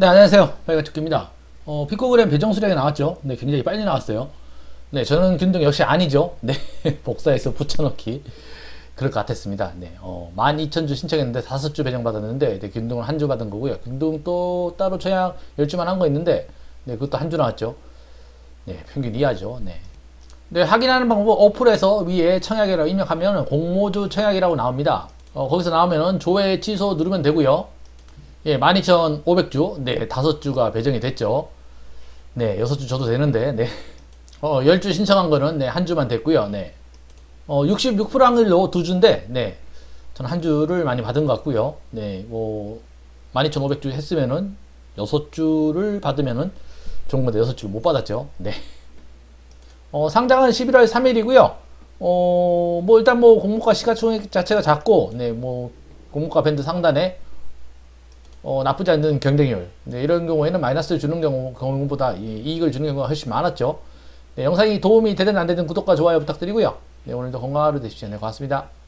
네, 안녕하세요. 빨가축입니다 어, 피코그램 배정 수량이 나왔죠. 네, 굉장히 빨리 나왔어요. 네, 저는 균등 역시 아니죠. 네, 복사해서 붙여넣기. 그럴 것 같았습니다. 네, 어, 12,000주 신청했는데 5주 배정 받았는데, 네, 균등을 한주 받은 거고요. 균등 또 따로 처약 10주만 한 거 있는데, 네, 그것도 한 주 나왔죠. 네, 평균 이하죠. 네. 네, 확인하는 방법은 어플에서 위에 청약이라고 입력하면 공모주 청약이라고 나옵니다. 어, 거기서 나오면은 조회 취소 누르면 되고요. 예, 12,500주. 네, 5주가 배정이 됐죠. 네, 6주 줘도 되는데, 네. 어, 10주 신청한 거는, 네, 한 주만 됐고요. 네. 어, 66% 확률로 두 주인데, 네. 저는 한 주를 많이 받은 것 같고요. 네, 뭐, 12,500주 했으면은, 6주를 받으면은, 좋은 건데 6주를 못 받았죠. 네. 어, 상장은 11월 3일이고요. 어, 뭐, 일단 뭐, 공모가 시가총액 자체가 작고, 네, 뭐, 공모가 밴드 상단에, 어, 나쁘지 않은 경쟁률. 네, 이런 경우에는 마이너스를 주는 경우, 이, 이익을 주는 경우가 훨씬 많았죠. 네, 영상이 도움이 되든 안 되든 구독과 좋아요 부탁드리고요. 네, 오늘도 건강한 하루 되십시오. 네, 고맙습니다.